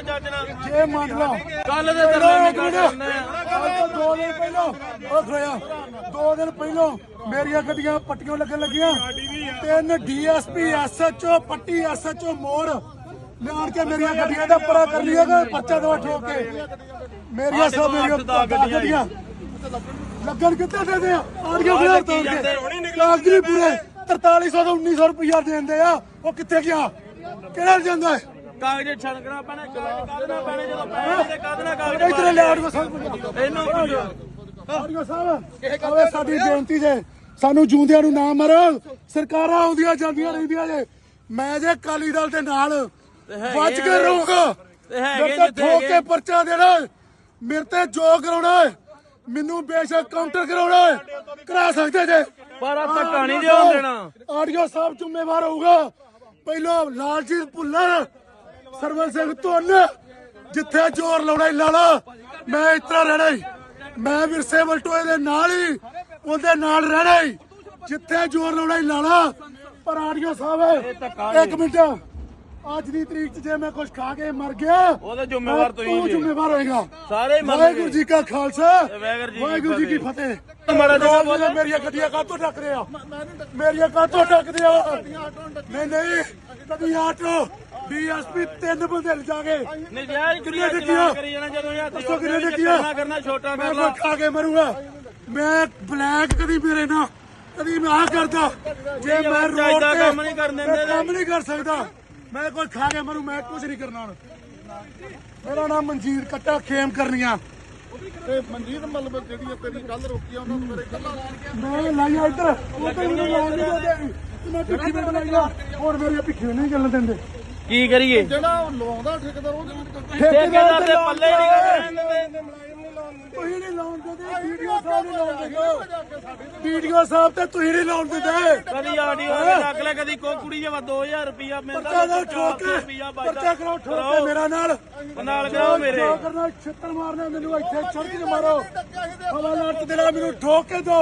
ਦੇ ਜੱਜ ਨਾਲ। ਜੇ ਮੰਨ ਲਾ। ਕੱਲ ਦੇ ਧਰਨੇ ਨਿਕਲ ਜਾਂਦੇ ਆ। ਕੱਲ ਤੋਂ ਦੋ ਦਿਨ ਪਹਿਲਾਂ ਉਹ ਖੜਿਆ ਦੋ ਦਿਨ ਪਹਿਲਾਂ ਮੇਰੀਆਂ ਗੱਡੀਆਂ ਪੱਟੀਆਂ ਲੱਗਣ ਲੱਗੀਆਂ। ਤਿੰਨ ਡੀਐਸਪੀ ਐਸਐਚਓ ਪੱਟੀ ਐਸਐਚਓ ਮੋੜ ਲਿਆਣ ਕੇ ਮੇਰੀਆਂ ਗੱਡੀਆਂ ਦਾ ਪਰਾ ਕਰ ਲਿਆ ਕਿ ਪਰਚਾ ਦਵਾ ਠੋਕ ਕੇ। ਮੇਰੀਆਂ ਸਭ ਮੇਰੀਆਂ ਗੱਡੀਆਂ ਲੱਗਣ ਕਿੱਥੇ ਦੇ ਦੇ ਆ? ਆੜੀਆਂ ਫੇਰ ਤੋੜ ਕੇ। ਕਾਗਜ਼ ਨਹੀਂ ਪੂਰੇ। 4300 ਤੋਂ 1900 ਰੁਪਇਆ ਦੇਂਦੇ ਆ। ਉਹ ਕਿੱਥੇ ਗਿਆ? ਕਿਹੜਾ ਜਾਂਦਾ ਹੈ ਕਾਗਜ਼ ਛਣਕਣਾ ਪੈਣਾ ਕਾਗਜ਼ ਕੱਢਣਾ ਪੈਣਾ ਜਦੋਂ ਪੈਸੇ ਤੇ ਕੱਢਣਾ ਕਾਗਜ਼ ਇਧਰ ਲੈ ਆੜੀਆਂ ਸਭ ਇਹਨੂੰ ਪੁੱਛੋ ਆੜੀਓ। ਸਾਹਿਬ ਆਵੇ ਸਾਡੀ ਬੇਨਤੀ ਜੇ ਸਾਨੂੰ ਜੂੰਦਿਆਂ ਨੂੰ ਨਾ ਮਾਰੋ। ਸਰਕਾਰਾਂ ਆਉਂਦੀਆਂ ਜਾਂਦੀਆਂ ਰਹਿੰਦੀਆਂ ਜੇ। ਮੈਂ ਜੇ ਕਾਲੀ ਦਲ ਦੇ ਨਾਲ ਬਚ ਕੇ ਰਹੂੰਗਾ ਤੇ ਹੈਗੇ ਜਿੱਥੇ ਠੋਕ ਕੇ। ਪਰਚਾ ਦੇਣਾ। ਮੇਰੇ ਤੇ ਜੋ ਕਰਾਉਣਾ ਮੈਨੂੰ ਬੇਸ਼ੱਕ ਕਾਊਂਟਰ ਕਰਾਉਣਾ ਕਰਾ ਸਕਦੇ ਜੇ। ਪਰ ਆਹ ਧੱਕਾ ਨਹੀਂ ਦੇਣਾ। ਆਡੀਓ ਸਾਹਿਬ ਜ਼ਿੰਮੇਵਾਰ ਹੋਊਗਾ। ਪਹਿਲਾਂ ਲਾਲਜੀਤ ਭੁੱਲਰ ਸਰਵਨ ਸਿੰਘ ਧੁੰਨ ਜਿੱਥੇ ਜ਼ੋਰ ਲਾਉਣਾ ਈ ਲਾ ਲਾ ਮੈਂ ਇਸ ਤਰ੍ਹਾਂ ਰਹਿਣਾ ਈ। ਮੈਂ ਵਿਰਸੇ ਵਲਟੋਏ ਦੇ ਨਾਲ ਹੀ ਉਹਦੇ ਨਾਲ ਰਹਿਣਾ ਈ। ਜਿੱਥੇ ਜ਼ੋਰ ਲਾਉਣਾ ਲਾ ਪਰ ਆਡੀਓ ਸਾਹਿਬ ਇੱਕ ਮਿੰਟ। ਅੱਜ ਦੀ ਤਰੀਕ 'ਚ ਜੇ ਮੈਂ ਕੁਝ ਖਾ ਕੇ ਮਰ ਗਿਆ ਉਹਦਾ ਜ਼ਿੰਮੇਵਾਰ ਤੂੰ ਜੀ। ਜ਼ਿੰਮੇਵਾਰ ਹੋਏਗਾ। ਸਾਰੇ ਹੀ ਮਰਨਗੇ। ਵਾਹਿਗੁਰੂ ਜੀ ਕਾ ਖਾਲਸਾ। ਵਾਹਿਗੁਰੂ ਜੀ ਕੀ ਫਤਿਹ। ਮਾੜਾ ਜਿਹਾ ਬੋਲੇ। ਮੇਰੀਆਂ ਗੱਡੀਆਂ ਕਾਹਤੋਂ ਟੱਕ ਰਿਆ ਮੇਰੀਆਂ ਕਾਹਤੋਂ ਟੱਕਦੇ ਆ ਨਹੀਂ ਨਹੀਂ। ਕਦੀ ਆਟੋ। ਡੀਐਸਪੀ ਤਿੰਨ ਬੰਦੇ ਲਿਜਾ ਕੇ ਨਜਾਇਜ਼ ਟਿੱਕੀਆਂ? ਕਰੀ ਜਾਣਾ ਜਦੋਂ ਹੱਥ ਦੱਸੋ? ਕਰਨਾ ਛੋਟਾ ਮੈਂ ਕਰ ਕੋਈ ਲਾ ਖਾ ਕੇ ਮਰੂੰਗਾ। ਮੈਂ ਬਲੈਕ ਕਦੀ ਮੇਰੇ ਨਾਲ ਕਦੀ ਮੈਂ ਆ ਕਰਦਾ। ਜੇ ਮੈਂ ਰੋਡ ਦਾ ਤੇ ਕੰਮ ਨਹੀਂ ਕਰਨ ਦਿੰਦੇ ਮੈਂ ਕੰਮ ਨਹੀਂ ਕਰ ਸਕਦਾ। ਮੈਂ ਕੋਈ ਖਾ ਕੇ ਮਰੂ ਮੈਂ ਕੁਝ ਨਹੀਂ ਕਰਨਾ ਹੁਣ। ਮੇਰਾ ਨਾਮ ਮਨਜੀਤ ਕੱਟਾ ਖੇਮ ਕਰਨੀਆਂ। ਤੇ ਮਨਜੀਤ ਮਤਲਬ ਜਿਹੜੀ ਤੇਰੀ ਕੱਲ ਰੋਕੀ ਆ ਉਹਨਾਂ ਨੂੰ ਮੇਰੇ ਕੱਲਾ ਮੈਂ ਲਾਈਆ ਇੱਧਰ ਮੈਨੂੰ ਲਾਉਣ ਨਹੀਂ ਦਿੰਦੇ। ਤੇ ਮੈਂ ਪਿੱਛੇ ਤੇ ਹੁਣ ਮੇਰੀਆਂ ਪਿੱਛੇ ਨਹੀਂ ਚੱਲਣ ਦਿੰਦੇ। ਕੀ ਕਰੀਏ? ਜਿਹੜਾ ਉਹ ਲਵਾਉਂਦਾ ਠੇਕੇਦਾਰ ਉਹਦੇ ਠੇਕੇਦਾਰ ਦੇ ਪੱਲੇ ਨਹੀਂ ਰਹਿਣ ਦਿੰਦੇ ਤੁਸੀਂ ਨਹੀਂ ਲਾਉਣ ਦਿੰਦੇ ਵੀਡੀਓ ਸਾਹਿਬ ਨਹੀਂ ਲਾਉਣ ਦਿੰਦੇ ਵੀਡੀਓ ਸਾਹਿਬ ਤੇ ਤੁਸੀਂ ਨਹੀਂ ਲਾਉਣ ਦਿੰਦੇ ਕਦੀ ਆਡੀਓ ਦੇ ਲੱਗ ਲੈ ਕਦੀ ਕੋ ਕੁੜੀ ਜਵਾ 2000 ਰੁਪਿਆ ਮਿਲਦਾ ਪਰਚਾ ਦਾ ਠੋਕ ਪਰਚਾ ਕਰਾਓ ਠੋਕ ਕੇ ਮੇਰਾ ਨਾਲ। ਨਾਲ ਕਰਾਓ ਮੇਰੇ। ਜੋ ਕਰਨਾ ਛਿੱਤਰ ਮਾਰਨਾ ਮੈਨੂੰ ਇੱਥੇ ਸੜਕ 'ਚ ਮਾਰੋ। ਹਵਾ ਲੱਟ ਦੇਣਾ ਮੈਨੂੰ ਠੋਕ ਕੇ ਦੋ।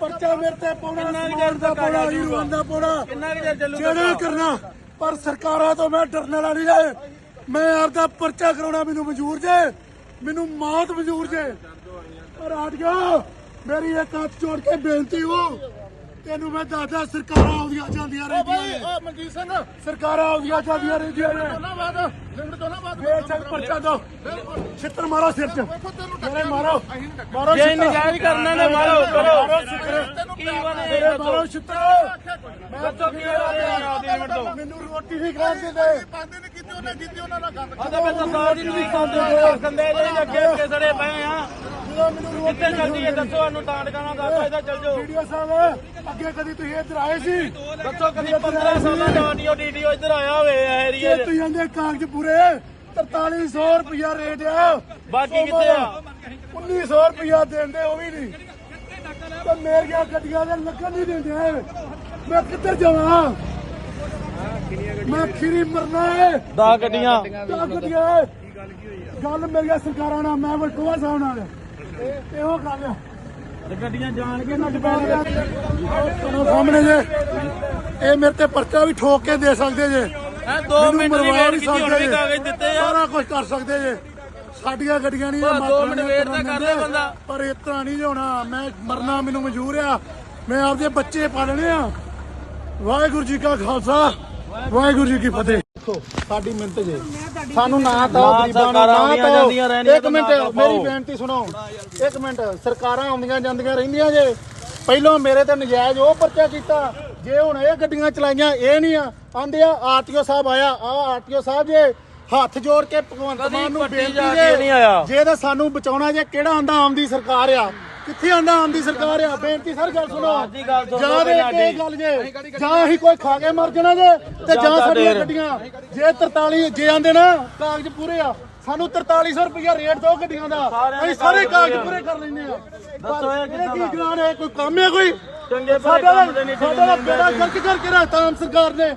ਪਰਚਾ ਮੇਰੇ ਤੇ ਪਾਉਣਾ ਸਮਾਨ ਦਾ ਪਾਉਣਾ ਦਾ ਪਾਉਣਾ। ਕਿੰਨਾ ਕੁ ਚਿਰ ਚੱਲੂ ਜਿਹੜਾ ਕਰਨਾ। ਪਰ ਸਰਕਾਰਾਂ ਤੋਂ ਮੈਂ ਡਰਨ ਵਾਲਾ ਨਹੀਂ ਜੇ ਮੈਂ ਆਪਦਾ ਪਰਚਾ ਕਰਾਉਣਾ ਮੈਨੂੰ ਮਨਜ਼ੂਰ ਜੇ। ਮੈਨੂੰ ਮੌਤ ਮਨਜ਼ੂਰ ਜੇ। ਪਰ ਆਟ ਗਿਆ ਮੇਰੀ ਇੱਕ ਹੱਥ ਜੋੜ ਕੇ ਬੇਨਤੀ ਹੋ। ਤੈਨੂੰ ਮੈਂ ਦੱਸਦਾ ਸਰਕਾਰਾਂ ਆਉਂਦੀਆਂ ਜਾਂਦੀਆਂ ਰਹਿੰਦੀਆਂ ਭਾਈ ਨੇ। ਆ ਮਨਜੀਤ ਸਿੰਘ। ਸਰਕਾਰਾਂ ਆਉਂਦੀਆਂ ਜਾਂਦੀਆਂ ਰਹਿੰਦੀਆਂ ਨੇ। ਦੋਨਾਂ ਬਾਅਦ ਲਿਮਟ ਦੋਨਾਂ ਬਾਅਦ ਬੇਸ਼ੱਕ ਪਰਚਾ ਦੋ। ਛਿੱਤਰ ਮਾਰੋ ਸਿਰ 'ਚ। ਮੇਰੇ ਮਾਰੋ। ਮਾਰੋ ਜੇ ਛਿੱਤਰ। ਨਜਾਇਜ਼ ਕਰਨਾ ਨੇ ਮਾਰੋ ਮਾਰੋ ਛਿੱਤਰ। ਕੀ ਬਣੇ ਮੇਰੇ ਮਾਰੋ ਛਿੱਤਰ। ਕੀ ਨਾ ਮਿੰਟ ਤੋਂ ਮੈਨੂੰ ਰੋਟੀ ਨਹੀਂ ਖਾਣ ਦਿੰਦੇ ਪਾਉਂਦੇ ਨੇ ਕੀਤੀ ਉਹਨੇ ਕੀਤੀ ਉਹਨਾਂ ਨਾਲ ਗੱਲ। ਉਹਦੇ ਵਿੱਚ ਸਰਕਾਰ ਦੀ ਨਹੀਂ ਖਾਂਦੇ ਕੰਦੇ ਜਿਹੜੇ ਅੱਗੇ ਅੱਗੇ ਸੜੇ ਪਏ ਆ। ਜਦੋਂ ਮੈਨੂੰ ਰੋਟੀ ਕਿੱਥੇ ਜਾਂਦੀ ਹੈ ਦੱਸੋ ਸਾਨੂੰ ਤਾਂ ਟਿਕਾਣਾ ਦੱਸੋ ਇਹਦਾ ਚੱਲ ਜਾਓ। ਵੀਡੀਓ ਸਾਹਿਬ ਅੱਗੇ ਕਦੀ ਤੁਸੀਂ ਇੱਧਰ ਆਏ ਸੀ? ਦੱਸੋ ਕਦੀ 15 ਸਾਲਾਂ ਦਾ ਆਡੀਓ ਡੀਡੀਓ ਇੱਧਰ ਆਇਆ ਹੋਵੇ ਇਹ ਜੇ ਏਰੀਏ 'ਚ। ਤੁਸੀਂ ਆਂਦੇ ਕਾਗਜ਼ ਪੂਰੇ 4300 ਰੁਪਇਆ ਰੇਟ ਆ। ਬਾਕੀ ਕਿੱਥੇ ਆ? 1900 ਰੁਪਇਆ ਦੇਂਦੇ ਉਹ ਵੀ ਨਹੀਂ। ਤੇ ਮੇਰੀਆਂ ਗੱਡੀਆਂ ਦੇ ਲੱਗਣ ਨਹੀਂ ਦਿੰਦੇ। ਮੈਂ ਕਿੱਧਰ ਜਾਵਾਂ? ਮੈਂ ਖੀਰੀ ਮਰਨਾ ਹੈ ਦਾ ਗੱਡੀਆਂ। ਕਿਆ ਗੱਡੀਆਂ। ਹੈ? ਗੱਲ ਮੇਰੀਆਂ ਸਰਕਾਰਾਂ ਨਾਲ ਮੈਂ ਵਲਟੋਆ ਸਾਹਿਬ ਨਾਲ। ਇਹੋ ਗੱਲ ਆ ਗੱਡੀਆਂ ਜਾਣ ਕੇ ਨਾ ਤੁਹਾਡੇ ਸਾਹਮਣੇ ਜੇ ਇਹ ਮੇਰੇ ਤੇ ਪਰਚਾ ਵੀ ਠੋਕ ਕੇ ਦੇ ਸਕਦੇ ਜੇ। ਹੈ 2 ਮੈਨੂੰ ਮਿੰਟ ਦੀ ਵੇਟ ਕੀਤੀ ਉਹਨੇ। ਕਾਗਜ਼ ਦਿੱਤੇ ਆ। ਸਾਰਾ ਕੁਝ ਕਰ ਸਕਦੇ ਜੇ। ਸਾਡੀਆਂ ਗੱਡੀਆਂ ਨਹੀਂ ਬਸ ਦੋ ਮਿੰਟ wait ਤਾਂ ਕਰ ਲੈ ਬੰਦਾ। ਪਰ ਇਸ ਤਰ੍ਹਾਂ ਨਹੀਂ ਹੋਣਾ। ਮੈਂ ਮਰਨਾ ਮੈਨੂੰ ਮਨਜ਼ੂਰ ਆ। ਮੈਂ ਆਪਦੇ ਬੱਚੇ ਪਾਲਣੇ ਆ। ਵਾਹਿਗੁਰੂ ਜੀ ਕਾ ਖਾਲਸਾ ਵਾਹਿਗੁਰੂ ਜੀ ਕੀ ਫਤਿਹ। ਸਾਡੀ ਮਿਹਨਤ ਜੇ। ਸਾਨੂੰ ਨਾ ਤਾਂ ਗਰੀਬਾਂ ਨੂੰ ਸਰਕਾਰਾਂ ਨਾ ਤਾਂ ਜਾਂਦੀਆਂ ਰਹਿੰਦੀਆਂ ਇੱਕ ਮਿੰਟ ਮੇਰੀ। ਬੇਨਤੀ ਸੁਣੋ ਇੱਕ ਮਿੰਟ ਸਰਕਾਰਾਂ ਆਉਂਦੀਆਂ ਜਾਂਦੀਆਂ ਰਹਿੰਦੀਆਂ ਜੇ। ਪਹਿਲਾਂ ਮੇਰੇ ਤੇ ਨਜਾਇਜ਼ ਉਹ ਪਰਚਾ ਕੀਤਾ ਜੇ ਹੁਣ ਇਹ ਗੱਡੀਆਂ ਚਲਾਈਆਂ ਇਹ ਨਹੀਂ ਆ। ਆਂਦੇ ਆ ਆਰਟੀਓ ਸਾਹਿਬ ਆਇਆ ਆ ਆਰਟੀਓ ਸਾਹਿਬ ਜੇ ਹੱਥ ਜੋੜ ਕੇ ਭਗਵੰਤ ਮਾਨ ਨੂੰ ਬੇਨਤੀ ਜਾ ਜੇ ਕੇ ਨਹੀਂ ਆਇਆ। ਜੇ ਤਾਂ ਸਾਨੂੰ ਬਚਾਉਣਾ ਜੇ ਕਿਹੜਾ ਆਂਦਾ ਆਮਦੀ ਸਰਕਾਰ ਆ। ਕਿੱਥੇ ਆਂਦਾ ਆਮਦੀ ਸਰਕਾਰ ਆ? ਬੇਨਤੀ ਸਰ ਗੱਲ ਸੁਣੋ। ਜਾਂ ਦੇ ਕੇ। ਗੱਲ ਜੇ। ਜਾਂ ਅਸੀਂ ਕੋਈ ਖਾ ਕੇ ਮਰ ਜਾਣਾ ਜੇ ਤੇ ਜਾਂ ਸਾਡੀਆਂ। ਗੱਡੀਆਂ। ਜੇ 43 ਜੇ ਆਂਦੇ ਨਾ ਕਾਗਜ਼ ਪੂਰੇ ਆ ਸਾਨੂੰ 4300 ਰੁਪਇਆ ਰੇਟ ਦੋ ਗੱਡੀਆਂ ਦਾ। ਅਸੀਂ ਸਾਰੇ ਕਾਗਜ਼ ਪੂਰੇ ਕਰ ਲੈਂਦੇ ਆ। ਦੱਸੋ ਇਹ ਕੀ? ਗਰਾਨ ਹੈ? ਕੋਈ ਕੰਮ ਹੈ ਕੋਈ? ਚੰਗੇ ਭਲੇ ਸਾਡਾ ਕੰਮ ਦੇ ਨਹੀਂ ਸਾਡਾ ਤਾਂ ਬੇੜਾ ਗਰਕ ਕਰਕੇ ਰੱਖਤਾ ਆਮ ਸਰਕਾਰ ਨੇ।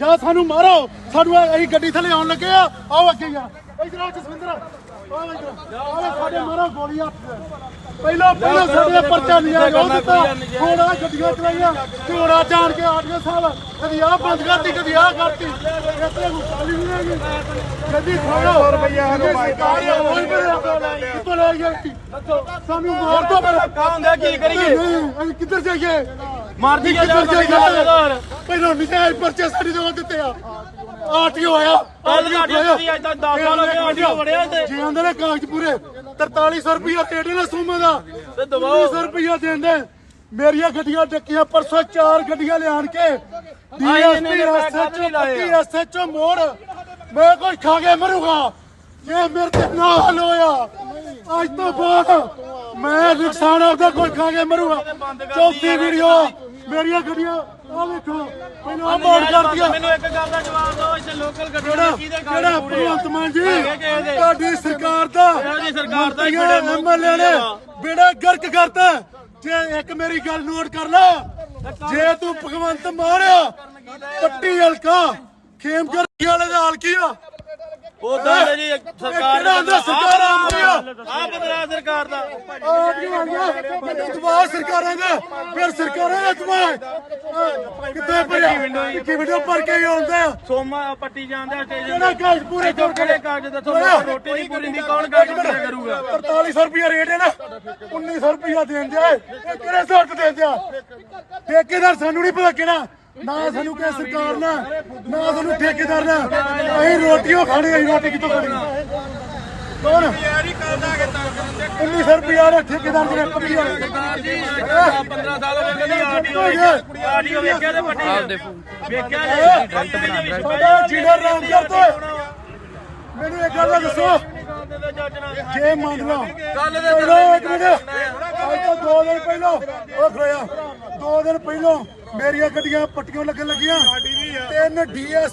ਜਾਂ ਸਾਨੂੰ ਮਾਰੋ। ਸਾਨੂੰ ਇਹ- ਅਸੀਂ ਗੱਡੀ ਥੱਲੇ ਆਉਣ ਲੱਗੇ ਆ। ਆਓ ਅੱਗੇ ਯਾਰ ਇਧਰ ਆ ਜਸਵਿੰਦਰ। ਆਲੇ ਸਾਡੇ ਮਾਰਾ ਗੋਲੀ ਹੱਥ। ਤੇ। ਪਹਿਲਾਂ ਪਹਿਲਾਂ ਸਾਡੇ ਪਰਚਾ ਨਹੀਂ ਆ ਉਹ ਦਿੱਤਾ। ਹੁਣ ਆ ਗੱਡੀਆਂ ਚਲਾਈਆਂ ਝੋੜਾ ਜਾਣ ਕੇ ਆਟੀਆਂ ਸਾਹਿਬ ਕਦੀ ਆ ਬੰਦ ਕਰਤੀ ਕਦੀ ਆ ਕਰਤੀ। ਇੱਥੇ ਕਾਲੀ ਨਹੀਂ ਹੈਗੀ। ਗੱਡੀ ਖੋਲੋ ਰੁਪਈਆ ਸਾਨੂੰ ਕਿੱਥੋਂ ਲੈ ਗਏ ਸਾਨੂੰ ਮਾਰ ਦੋ ਪਹਿਲਾਂ। ਕਾ ਹੁੰਦਾ ਕੀ ਕਰੀਏ? ਅਸੀਂ ਕਿੱਧਰ ਜਾਈਏ? ਮਾਰ ਦੀ ਕਿੱਧਰ ਜਾਈਏ? ਪਹਿਲਾਂ ਨਜਾਇਜ਼ ਪਰਚੇ ਸਾਡੀ ਜਗ੍ਹਾ ਦਿੱਤੇ ਆ। ਆਟੀਓ ਆਇਆ। ਦੀ ਆਟੀਓ ਦਿੱਤੀ, ਅੱਜ ਤਾਂ ਦਸ ਸਾਲ ਹੋ ਗਏ ਆਟੀਓ ਵੜਿਆ ਤੇ। ਜੇ ਨੇ ਕਾਗਜ਼ ਪੂਰੇ 4300 ਰੁਪਇਆ ਰੇਟ ਇਹਨਾਂ ਸੂਮਾ ਦਾ। ਤੇ ਦਬਾਓ। 1900 ਰੁਪਇਆ ਦੇਂਦੇ ਮੇਰੀਆਂ ਗੱਡੀਆਂ ਡੱਕੀਆਂ ਪਰਸੋਂ ਚਾਰ ਗੱਡੀਆਂ ਲਿਆਣ ਕੇ। ਡੀਐਸਪੀ ਨੇ ਐਸਐਚਓ। ਪੱਟੀ ਐਸਐਚਓ ਮੋੜ। ਮੈਂ ਕੁਝ ਖਾ ਕੇ ਮਰੂਗਾ। ਜੇ ਮੇਰੇ ਤੇ ਨਾ ਹੱਲ ਹੋਇਆ ਅੱਜ ਤੋਂ ਬਾਅਦ ਮੈਂ ਨੁਕਸਾਨ ਆਪਦਾ ਕੋਈ ਖਾ ਕੇ ਮਰੂਗਾ। ਚੌਥੀ ਵੀਡੀਓ ਮੇਰੀਆਂ ਗੱਡੀਆਂ ਆ ਵੇਖੋ ਮੈਨੂੰ ਆ। ਮੋੜ ਕਰਦੀਆਂ ਮੈਨੂੰ ਇੱਕ ਗੱਲ ਦਾ ਜਵਾਬ ਦਿਓ ਇੱਥੇ ਲੋਕਲ ਗੱਡੀਆਂ ਜਿਹੜਾ ਦੇ ਕਿਹਦੇ ਜਿਹੜਾ ਕਾਗਜ਼ ਪੂਰੇ ਆ? ਭਗਵੰਤ ਮਾਨ ਜੀ? ਤੁਹਾਡੀ ਸਰਕਾਰ ਦਾ ਸਰਕਾਰ ਬੇੜਾ ਨੇ ਗਰਕ ਕਰਤਾ। ਜੇ ਇੱਕ ਮੇਰੀ ਗੱਲ ਨੋਟ ਕਰ ਲੈ। ਜੇ ਤੂੰ ਭਗਵੰਤ ਮਾਨ ਪੱਟੀ ਹਲਕਾ ਖੇਮਕਰ ਵਾਲੇ ਦਾ ਹਾਲ ਕੀ ਆ? ਉਦਾਂ ਦੇ ਜੀ ਸਰਕਾਰ ਕਿਹੜਾ ਆਂਦਾ ਸਰਕਾਰ ਆ ਰਹੀ ਆ ਬਦਲਾ ਸਰਕਾਰ ਦਾ। ਆ ਕੀ ਆ ਗਿਆ ਮੈਨੂੰ ਦਬਾਅ ਸਰਕਾਰਾਂ ਦਾ ਫਿਰ ਸਰਕਾਰਾਂ ਦਾ ਦਬਾਅ ਕਿੱਥੇ ਪਿਆ ਕਿ ਵੀਡੀਓ ਪਰ ਕੇ ਆਉਂਦਾ ਸੋਮਾ ਪੱਟੀ ਜਾਂਦਾ ਸਟੇਸ਼ਨ ਕਿਹੜਾ ਕਾਗਜ਼ ਪੂਰੇ ਕਰ ਕਿਹੜੇ ਕਾਗਜ਼ ਦੱਸੋ? ਮੈਨੂੰ ਰੋਟੀ ਨਹੀਂ ਪੂਰੀ ਨਹੀਂ ਕੌਣ ਕਾਗਜ਼ ਪੂਰੇ ਕਰੂਗਾ? 4300 ਰੁਪਇਆ ਰੇਟ ਹੈ ਨਾ 1900 ਰੁਪਇਆ ਦੇਣ ਦਿਆ। ਇਹ ਕਿਹੜੇ ਦਿਆ? ਠੇਕੇਦਾਰ ਸਾਨੂੰ ਨਹੀਂ ਪਤਾ ਕਿਹੜਾ ਨਾ ਸਾਨੂੰ ਕਿਹ ਸਰਕਾਰ ਨਾ ਨਾ ਸਾਨੂੰ ਠੇਕੇਦਾਰ ਨਾ। ਅਸੀਂ ਰੋਟੀਆਂ ਖਾਣੀ ਅਸੀਂ ਰੋਟੀ ਕਿੱਥੋਂ ਖਾਣੀ? ਕੌਣ? ਯਾਰੀ ਕਰਦਾ ਕਿ ਤਾਂ 1900 ਰੁਪਇਆ ਦਾ ਠੇਕੇਦਾਰ ਜਿਹੜੇ ਪੱਕੀ ਵਾਲੇ 15 ਸਾਲ ਹੋ ਗਏ ਕਦੀ ਆਡੀਓ ਵੇਖਿਆ ਆਡੀਓ ਵੇਖਿਆ ਤੇ ਪੱਟੀ ਵੇਖਿਆ ਤੇ ਸਾਡਾ ਜੀਣਾ ਰਾਮ ਕਰਦਾ ਮੈਨੂੰ ਇੱਕ ਗੱਲ ਦਾ ਦੱਸੋ ਜੇ ਮੰਨ ਲਓ ਕੱਲ੍ਹ ਦੇ ਇੱਕ ਮਿੰਟ। ਅੱਜ ਤੋਂ ਦੋ ਦਿਨ ਪਹਿਲਾਂ। ਉਹ ਖੜਿਆ। ਦੋ ਦਿਨ ਪਹਿਲਾਂ ਮੇਰੀਆਂ ਗੱਡੀਆਂ ਪੱਟੀਆਂ ਲੱਗਣ ਲੱਗੀਆਂ। ਤਿੰਨ ਡੀਐਸ